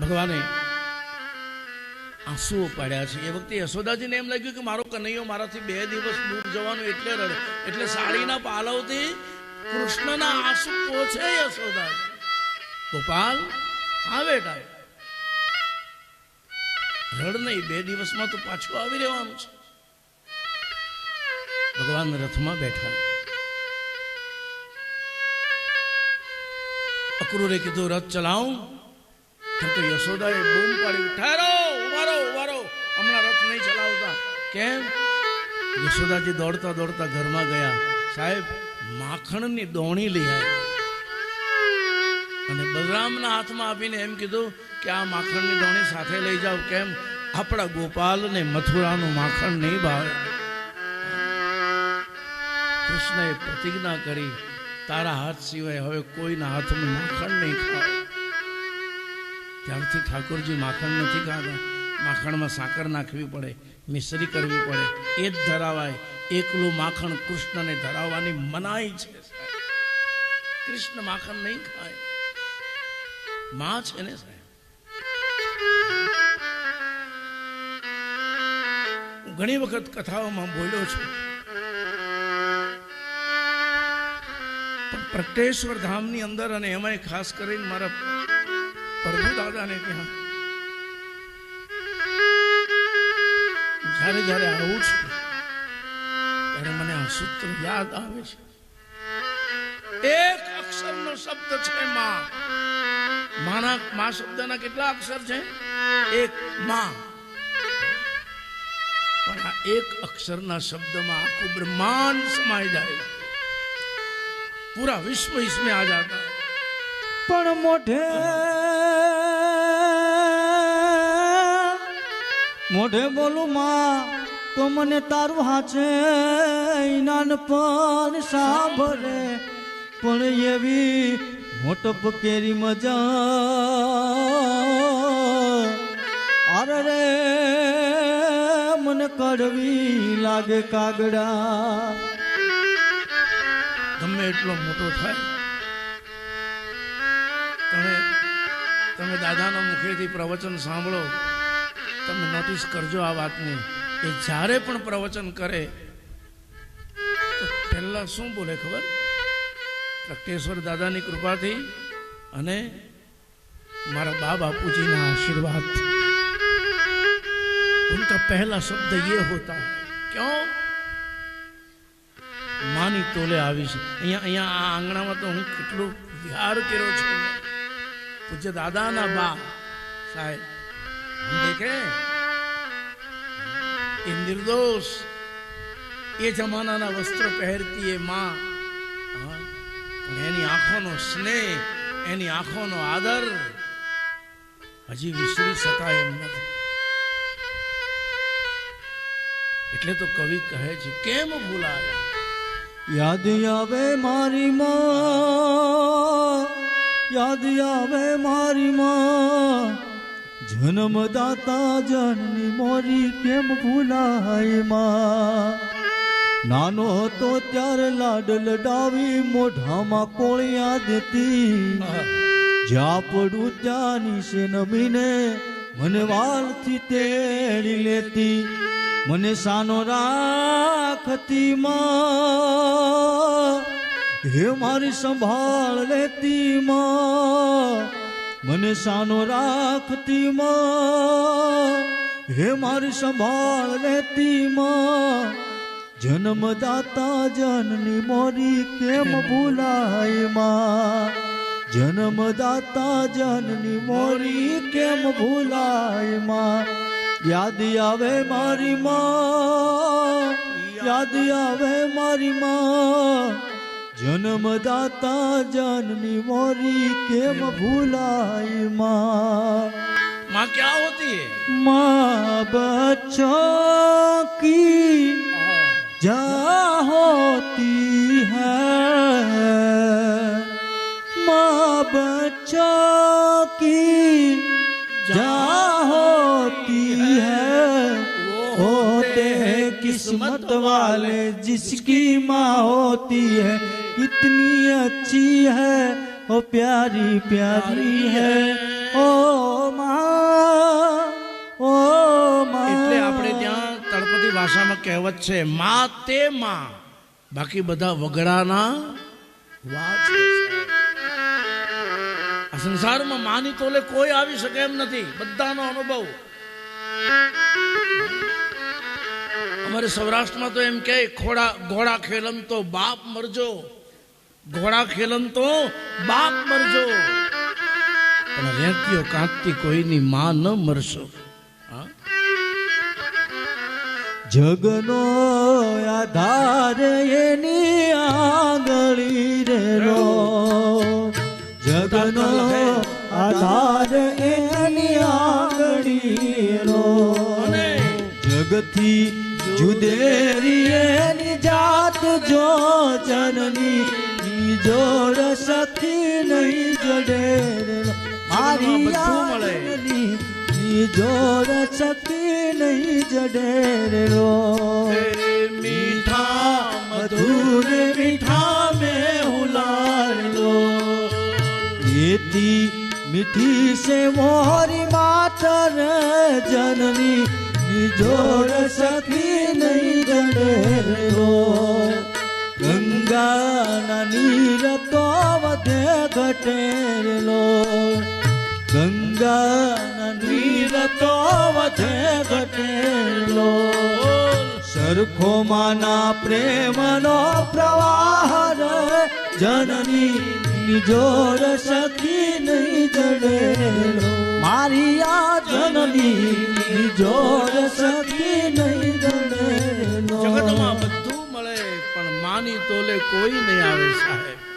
ભગવાને આંસુઓ પાડ્યા છે. એ વખતે યશોદાજીને એમ લાગ્યું કે મારો કનૈયો મારાથી બે દિવસ દૂર જવાનું એટલે રડે. એટલે સાડીના પાલવથી કૃષ્ણના આંસુ પોછે યશોદાજી. ગોપાલ, હા બેટા. રડ નહીં, બે દિવસમાં તો પાછું આવી રહેવાનું છે. ભગવાન રથમાં બેઠા. અક્રૂરે કીધું, રથ ચલાવું. તો યશોદાએ બૂમ પાડી ઠારો, ઉભારો ઉભારો. હમણાં રથ નહીં ચલાવતા. કેમ? યશોદાજી દોડતા દોડતા ઘરમાં ગયા. સાહેબ, માખણની દોણી લઈ આવ્યા. અને બલરામના હાથમાં આપીને એમ કીધું કે આ માખણની દોણી સાથે લઈ જાઓ. કેમ? આપણા ગોપાલને મથુરાનું માખણ નહીં ભાવે. કૃષ્ણએ પ્રતિજ્ઞા કરી, તારા હાથ સિવાય હવે કોઈના હાથમાં માખણ નહીં ખાવ ત્યારથી ઠાકોરજી માખણ નથી ખાતા. માખણમાં સાકર નાખવી પડે, મિશ્રી કરવી પડે. એ જ ધરાવાય. એકલું માખણ કૃષ્ણને ધરાવવાની મનાઈ છે કૃષ્ણ માખણ નહીં ખાય. માં છે ને, સાહેબ. ઘણી વખત કથાઓમાં બોલ્યો છું. પ્રકટેશ્વર ધામની અંદર અને એમાંય ખાસ કરીને મારા પ્રભુ દાદાને ત્યાં જ્યારે જ્યારે આવું છું, ત્યારે મને આ સૂત્ર યાદ આવે છે. એક અક્ષરનો શબ્દ છે માં. માણા માં શબ્દના કેટલા અક્ષર છે? એક માં. પણ આ એક અક્ષરના શબ્દમાં આખું બ્રહ્માંડ સમાઈ જાય. પૂરા વિશ્વ ઇસમે આ જાતા. પણ મોઢે મોઢે બોલું માં, તો મને તારું હાચે નાનપણ સાંભળે. પણ એવી મોટપ કેરી મજા અરે રે, મને કડવી લાગે કાગડા. ગમે એટલો મોટો થાય. તમે દાદાના મુખેથી પ્રવચન સાંભળો. તમે નોટિસ કરજો આ વાતને. એ જ્યારે પણ પ્રવચન કરે, તો પહેલાં શું બોલે ખબર? પ્રકટેશ્વર દાદાની કૃપાથી અને મારા બા બાપુજીના આશીર્વાદ. उनका પહેલા શબ્દ ये હોતા. ક્યો? માની તોલે આવી છે અહીંયા અહીંયા આ આંગણામાં તો હું કેટલો વિહાર કર્યો છું. પૂજ્ય દાદાના બા. સાહેબ દેખે? એ નિર્દોષ. એ જમાનાના વસ્ત્ર પહેરતી એ માં. પણ એની આંખોનો સ્નેહ, એની આંખોનો આદર હજી વિસરી શકાય એમ નથી. એટલે તો કવિ કહે છે, કેમ ભૂલાય? યાદ આવે મારી માં યાદ આવે મારી જન્મદાતા જનની મોરી કેમ ભૂલાયમાં? નાનો હતો ત્યારે લાડ લડાવી મોઢામાં કોળિયા દેતી. જ્યાં પડું ત્યાં નીશે નમીને મને વાલથી તેડી લેતી. મને સાનો રાખતી માં. હે મારી સંભાળ લેતી માં, મને સાનો રાખતી માં. હે મારી સંભાળ લેતી માં, જન્મદાતા જનની મોરી કેમ ભૂલાયમાં? જન્મદાતા જનની મોરી કેમ ભૂલાયમાં? યાદ આવે મારી માં, યાદ આવે મારી માં. જન્મદાતા જનની મોરી કેમ ભૂલાય માં माँ क्या होती है माँ बच्चों की जा होती है माँ बच्चों की जा होती है होते हैं किस्मत वाले जिसकी माँ होती है इतनी अच्छी है, ओ प्यारी प्यारी है। ओ માં ઓ માં એટલે આપણે ત્યાં તળપદી ભાષામાં કહેવત છે મા તે મા બાકી બધા વગડાના વાત આ સંસારમાં માની તોલે કોઈ આવી શકે એમ નથી બધાનો અનુભવ અમારે સૌરાષ્ટ્રમાં તો એમ કહે ખોડા ઘોડા ખેલમ તો બાપ મરજો ઘોડા ખેલન તો બાપ મરજો. પણ રેતીઓ કાંતતી કોઈની માં ન મરશો. જગનો આધાર એની આંગળી રેલો જગનો આધાર એની આંગળી રો જગથી જુદેરી એની જાત જો જનની જોડ સખી નહીં જડે મારી યાદની જોડ સખી નહીં જડે રો મીઠા મધુર મીઠા મે હુલાર લો એતી મીઠી સે મોરી માતર જનની જોડ સખી નહીં જડે रो ગંગાના નીર તો વધે ઘટેલો ગંગાના નીર તો વધે ઘટે લો સરખો માના પ્રેમનો પ્રવાહ જનની નિજોર સખી નહીં જડેલો મારી આ જનની નિજોર સખી કોઈ નહીં આવે સાહેબ.